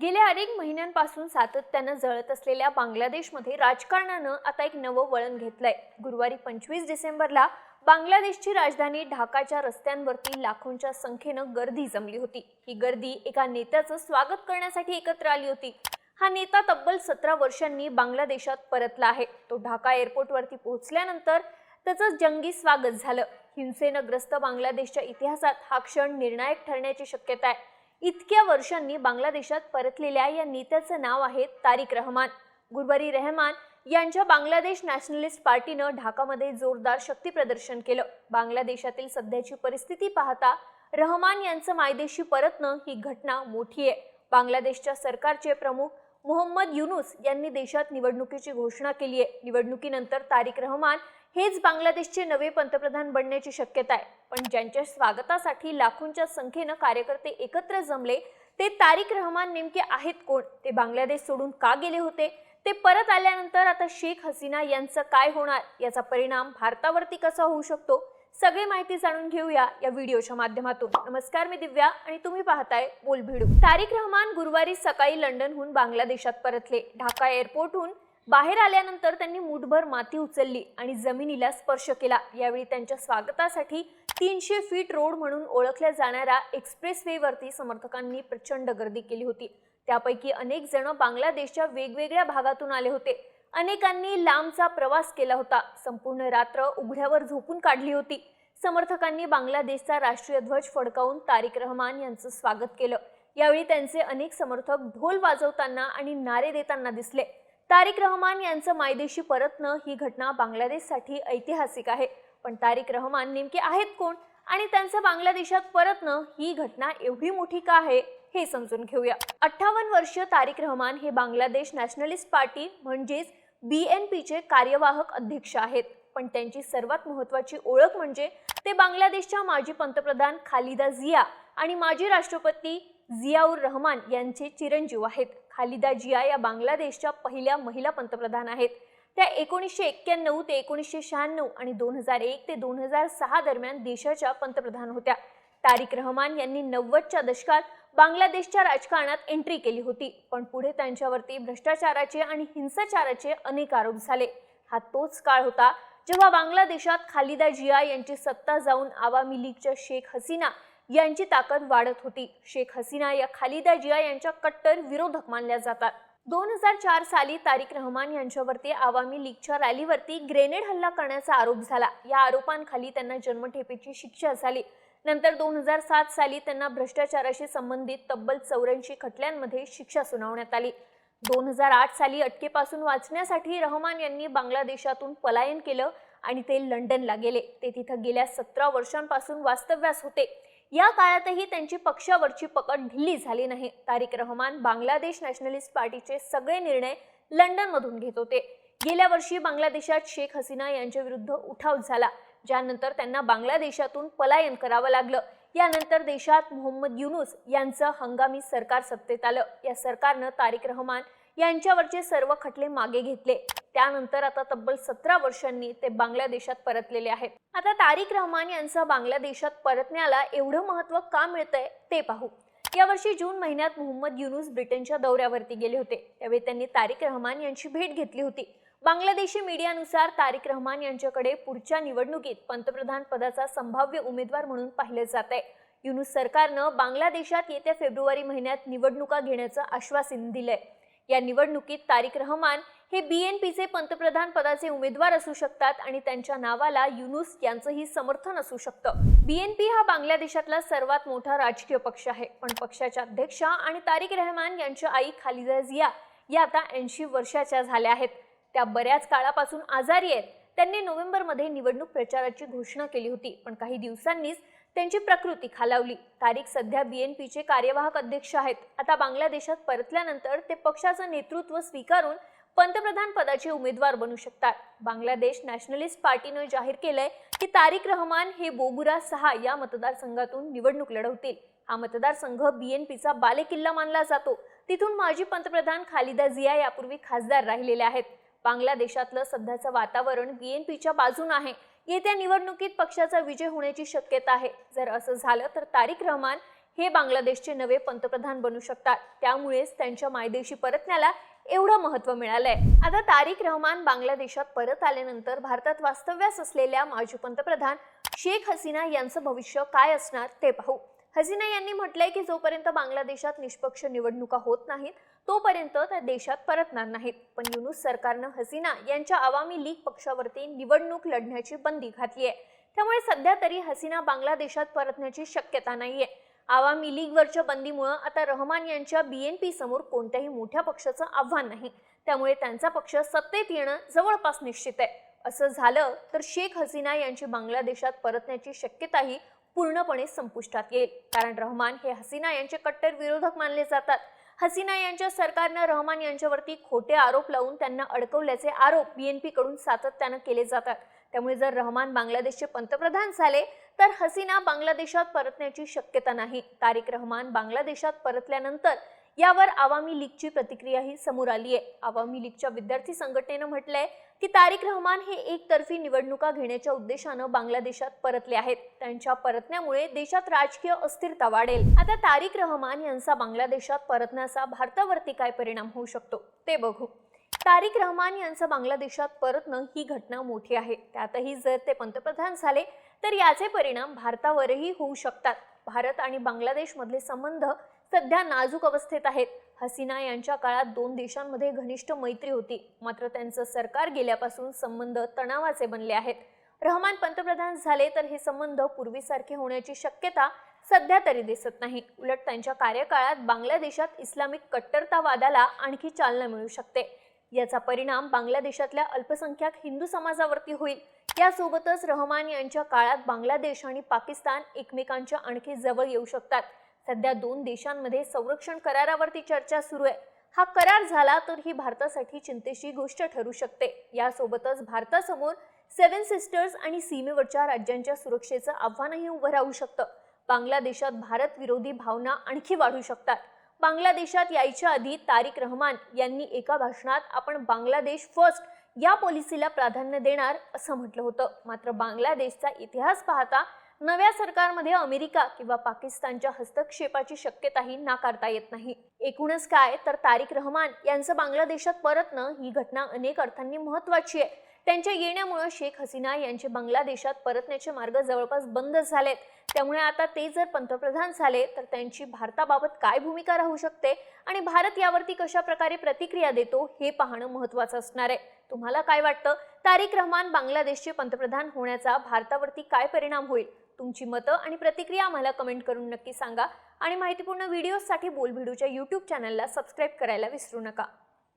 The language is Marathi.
गेल्या अनेक महिन्यांपासून सातत्यानं जळत असलेल्या बांगलादेशमध्ये राजकारणानं आता एक नवं वळण घेतलंय. गुरुवारी पंचवीस डिसेंबरला बांगलादेशची राजधानी ढाकाच्या रस्त्यांवरती लाखोंच्या संख्येनं गर्दी जमली होती. ही गर्दी एका नेत्याचं स्वागत करण्यासाठी एकत्र आली होती. हा नेता तब्बल सतरा वर्षांनी बांगलादेशात परतला आहे. तो ढाका एअरपोर्टवरती पोहोचल्यानंतर त्याचं जंगी स्वागत झालं. हिंसेनं ग्रस्त बांगलादेशच्या इतिहासात हा क्षण निर्णायक ठरण्याची शक्यता आहे. इतक्या वर्षांनी बांगलादेशात परतलेल्या या नेत्याचं नाव आहे तारिक रहमान. गुरुवारी रहमान यांच्या बांगलादेश नॅशनलिस्ट पार्टीनं ढाकामध्ये जोरदार शक्ती प्रदर्शन केलं. बांगलादेशातील सध्याची परिस्थिती पाहता रहमान यांचं मायदेशी परतणं ही घटना मोठी आहे. बांगलादेशच्या सरकारचे प्रमुख मोहम्मद युनुस यांनी देशात निवडणुकीची घोषणा केली आहे. निवडणुकीनंतर तारिक रहमान हेच बांगलादेशचे नवे पंतप्रधान बनण्याची शक्यता आहे. पण ज्यांच्या स्वागतासाठी लाखोंच्या संख्येनं कार्यकर्ते एकत्र जमले ते तारिक रहमान नेमके आहेत कोण? ते बांगलादेश सोडून का गेले होते? ते परत आल्यानंतर आता शेख हसीना यांचं काय होणार? याचा परिणाम भारतावरती कसा होऊ शकतो? सगळी माहिती जाणून घेऊया या व्हिडिओच्या माध्यमातून. नमस्कार मी दिव्या आणि तुम्ही पाहताय बोल भिडू तारिक रहमान गुरुवारी सकाळी लंडनहून बांगलादेशात परतले. ढाका एअरपोर्टहून बाहेर आल्यानंतर त्यांनी मुठभर माती उचलली आणि जमिनीला स्पर्श केला. यावेळी त्यांच्या स्वागतासाठी तीनशे फीट रोड म्हणून ओळखल्या जाणाऱ्या एक्सप्रेसवेवरती समर्थकांनी प्रचंड गर्दी केली होती. त्यापैकी अनेक जण बांगलादेशच्या वेगवेगळ्या भागातून आले होते. अनेकांनी लांबचा प्रवास केला होता. संपूर्ण रात्र उघड्यावर झोपून काढली होती. समर्थकांनी बांगलादेशचा राष्ट्रीय ध्वज फडकावून तारिक रहमान यांचं स्वागत केलं. यावेळी त्यांचे अनेक समर्थक ढोल वाजवताना आणि नारे देताना दिसले. तारिक रहमान यांचं मायदेशी परतणं ही घटना बांगलादेशसाठी ऐतिहासिक आहे. पण तारिक रहमान नेमके आहेत कोण? आणि त्यांचं बांगलादेशात परतणं ही घटना एवढी मोठी का आहे हे समजून घेऊया. अठ्ठावन्न वर्षीय तारिक रहमान हे बांगलादेश नॅशनलिस्ट पार्टी म्हणजेच बी एन पीचे कार्यवाहक अध्यक्ष आहेत. पण त्यांची सर्वात महत्त्वाची ओळख म्हणजे ते बांगलादेशच्या माजी पंतप्रधान खालिदा झिया आणि माजी राष्ट्रपती जियाऊर रहमान यांचे चिरंजीव आहेत. खालिदा जिया या बांगलादेशच्या पहिल्या महिला पंतप्रधान आहेत. त्या एकोणीसशे एक्क्याण्णव ते एकोणीसशे शहाण्णव आणि दोन हजार एक ते दोन हजार सहा दरम्यान देशाच्या पंतप्रधान होत्या. तारिक रहमान यांनी नव्वदच्या दशकात बांगलादेशच्या राजकारणात एंट्री केली होती. पण पुढे त्यांच्यावरती भ्रष्टाचाराचे आणि हिंसाचाराचे अनेक आरोप झाले. हा तोच काळ होता जेव्हा बांगलादेशात खालिदा जिया यांची सत्ता जाऊन आवामी लीगच्या शेख हसीना यांची ताकद वाढत होती. शेख हसीना या खालिदा जिया यांच्या कट्टर विरोधक मानल्या जातात. दोन हजार चार साली तारिक रहमान यांच्यावरती आवामी लीगच्या रॅलीवरती ग्रेनेड हल्ला करण्याचा आरोप झाला. या आरोपांखाली त्यांना जन्मठेपेची शिक्षा झाली. नंतर दोन हजार सात साली त्यांना भ्रष्टाचाराशी संबंधित तब्बल चौऱ्याऐंशी खटल्यांमध्ये शिक्षा सुनावण्यात आली. दोन हजार आठ साली अटकेपासून वाचण्यासाठी रहमान यांनी बांगलादेशातून पलायन केलं आणि ते लंडनला गेले. ते तिथं गेल्या सतरा वर्षांपासून वास्तव्यास होते. या काळातही त्यांची पक्षावरची पकड ढिल्ली झाली नाही. तारिक रहमान बांगलादेश नॅशनलिस्ट पार्टीचे सगळे निर्णय लंडनमधून घेत होते. गेल्या वर्षी बांगलादेशात शेख हसीना यांच्या विरुद्ध उठाव झाला ज्यानंतर त्यांना बांगलादेशातून पलायन करावं लागलं. यानंतर देशात मोहम्मद युनुस यांचं हंगामी सरकार सत्तेत आलं. या सरकारनं तारिक रहमान यांच्यावरचे सर्व खटले मागे घेतले. त्यानंतर आता तब्बल सतरा वर्षांनी ते बांगलादेशात परतलेले आहेत. आता तारिक रहमान यांचा बांगलादेशात परतण्याला एवढं महत्त्व का मिळतंय ते पाहू. यावर्षी जून महिन्यात मोहम्मद युनुस ब्रिटनच्या दौऱ्यावरती गेले होते. त्यावेळी त्यांनी तारिक रहमान यांची भेट घेतली होती. बांगलादेशी मीडियानुसार तारिक रहमान यांच्याकडे पुढच्या निवडणुकीत पंतप्रधान पदाचा संभाव्य उमेदवार म्हणून पाहिले जात आहे. युनुस सरकारनं बांगलादेशात येत्या फेब्रुवारी महिन्यात निवडणुका घेण्याचं आश्वासन दिलंय. या निवडणुकीत तारिक रहमान हे बी एन पीचे पंतप्रधान पदाचे उमेदवार असू शकतात आणि त्यांच्या नावाला युनुस यांचंही समर्थन असू शकतं. बीएनपी हा बांगलादेशातला सर्वात मोठा राजकीय पक्ष आहे. पण पक्षाच्या अध्यक्षा आणि तारिक रहमान यांच्या आई खालिदा झिया या आता ऐंशी वर्षाच्या झाल्या आहेत. त्या बऱ्याच काळापासून आजारी आहेत. त्यांनी नोव्हेंबरमध्ये निवडणूक प्रचाराची घोषणा केली होती. पण काही दिवसांनीच त्यांची प्रकृती खालावली. तारिक सध्या बीएनपीचे कार्यवाहक अध्यक्ष आहेत. आता बांगलादेशात परतल्यानंतर ते पक्षाचं नेतृत्व स्वीकारून पंतप्रधान पदाचे उमेदवार बनू शकतात. बांगलादेश नॅशनलिस्ट पार्टीनं जाहीर केलंय की तारिक रहमान हे बोगुरा सहा या मतदारसंघातून निवडणूक लढवतील. हा मतदारसंघ बीएनपीचा बालेकिल्ला मानला जातो. तिथून माजी पंतप्रधान खालिदा जिया यापूर्वी खासदार राहिलेले आहेत. बांगलादेशातलं सध्याचं वातावरण बीएनपीच्या बाजून आहे. येत्या निवडणुकीत पक्षाचा विजय होण्याची शक्यता आहे. जर असं झालं तर तारिक रहमान हे बांगलादेशचे नवे पंतप्रधान बनू शकतात. त्यामुळेच त्यांच्या मायदेशी परतण्याला एवढं महत्त्व मिळालंय. आता तारिक रहमान बांगलादेशात परत आल्यानंतर भारतात वास्तव्यास असलेल्या माजी पंतप्रधान शेख हसीना यांचं भविष्य काय असणार ते पाहू. हसीना यांनी म्हटलंय की जोपर्यंत बांगलादेशात निष्पक्ष निवडणुका होत नाहीत तोपर्यंत त्या देशात परतणार नाहीत. पण युनुस सरकारनं हसीना यांच्या आवामी लीग पक्षावरती निवडणूक लढण्याची बंदी घातली आहे. त्यामुळे सध्या तरी हसीना बांगलादेशात परतण्याची शक्यता नाहीये. आवामी लीगवरच्या बंदीमुळं आता रहमान यांच्या बीएनपी समोर कोणत्याही मोठ्या पक्षाचं आव्हान नाही. त्यामुळे त्यांचा पक्ष सत्तेत येणं जवळपास निश्चित आहे. असं झालं तर शेख हसीना यांची बांगलादेशात परतण्याची शक्यताही पूर्णपणे संपुष्टात येईल. कारण रहमान हे हसीना यांचे कट्टर विरोधक मानले जातात. हसीना यांच्या सरकारनं रहमान यांच्यावरती खोटे आरोप लावून त्यांना अडकवल्याचे आरोप बीएनपी कडून सातत्यानं केले जातात. त्यामुळे जर रहमान बांगलादेशचे पंतप्रधान झाले तर हसीना बांगलादेशात परतण्याची शक्यता नाही. तारिक रहमान बांगलादेशात परतल्यानंतर यावर आवामी लीगची प्रतिक्रियाही समोर आली आहे. आवामी लीगच्या विद्यार्थी संघटनेनं म्हटलंय की तारिक रहमान हे एकतर्फी निवडणुका घेण्याच्या उद्देशानं बांगलादेशात परतले आहेत. त्यांच्या परतण्यामुळे देशात राजकीय अस्थिरता वाढेल. आता तारिक रहमान यांचा बांगलादेशात परतण्याचा भारतावरती काय परिणाम होऊ शकतो ते बघू. तारिक रहमान यांचं बांगलादेशात परतणं ही घटना मोठी आहे. त्यातही जर ते पंतप्रधान झाले तर याचे परिणाम भारतावरही होऊ शकतात. भारत आणि बांगलादेशमधले संबंध सध्या नाजूक अवस्थेत आहेत. हसीना यांच्या काळात दोन देशांमध्ये घनिष्ठ मैत्री होती. मात्र त्यांचं सरकार गेल्यापासून संबंध तणावाचे बनले आहेत. रहमान पंतप्रधान झाले तर हे संबंध पूर्वीसारखे होण्याची शक्यता सध्या तरी दिसत नाही. उलट त्यांच्या कार्यकाळात बांगलादेशात इस्लामिक कट्टरतावादाला आणखी चालना मिळू शकते. याचा परिणाम बांगलादेशातल्या अल्पसंख्याक हिंदू समाजावरती होईल. यासोबतच रहमान यांच्या काळात बांगलादेश आणि पाकिस्तान एकमेकांच्या आणखी जवळ येऊ शकतात. सध्या दोन देशांमध्ये संरक्षण करारावरती चर्चा सुरू आहे. हा करार झाला तर ही भारतासाठी चिंतेची गोष्ट ठरू शकते. यासोबतच भारतासमोर सेव्हन सिस्टर्स आणि सीमेवरच्या राज्यांच्या सुरक्षेचं आव्हानही उभं राहू शकतं. बांगलादेशात भारत विरोधी भावना आणखी वाढू शकतात. बांगलादेशात यायच्या आधी तारिक रहमान यांनी एका भाषणात आपण बांगलादेश फर्स्ट या पॉलिसीला प्राधान्य देणार असं म्हटलं होतं. मात्र बांगलादेशचा इतिहास पाहता नव्या सरकारमध्ये अमेरिका किंवा पाकिस्तानच्या हस्तक्षेपाची शक्यताही नाकारता येत नाही. एकूणच काय तर तारिक रहमान यांचं बांगलादेशात परतणं ही घटना अनेक अर्थांनी महत्वाची आहे. त्यांच्या येण्यामुळे शेख हसीना यांचे बांगलादेशात परतण्याचे मार्ग जवळपास बंद झालेत. त्यामुळे आता ते जर पंतप्रधान झाले तर त्यांची भारताबाबत काय भूमिका राहू शकते आणि भारत यावरती कशा प्रकारे प्रतिक्रिया देतो हे पाहणं महत्वाचं असणार आहे. तुम्हाला काय वाटतं? तारिक रहमान बांगलादेशचे पंतप्रधान होण्याचा भारतावरती काय परिणाम होईल? तुमची मतं आणि प्रतिक्रिया आम्हाला कमेंट करून नक्की सांगा. आणि माहितीपूर्ण व्हिडिओजसाठी बोलभिडूच्या यूट्यूब चॅनलला सबस्क्राईब करायला विसरू नका.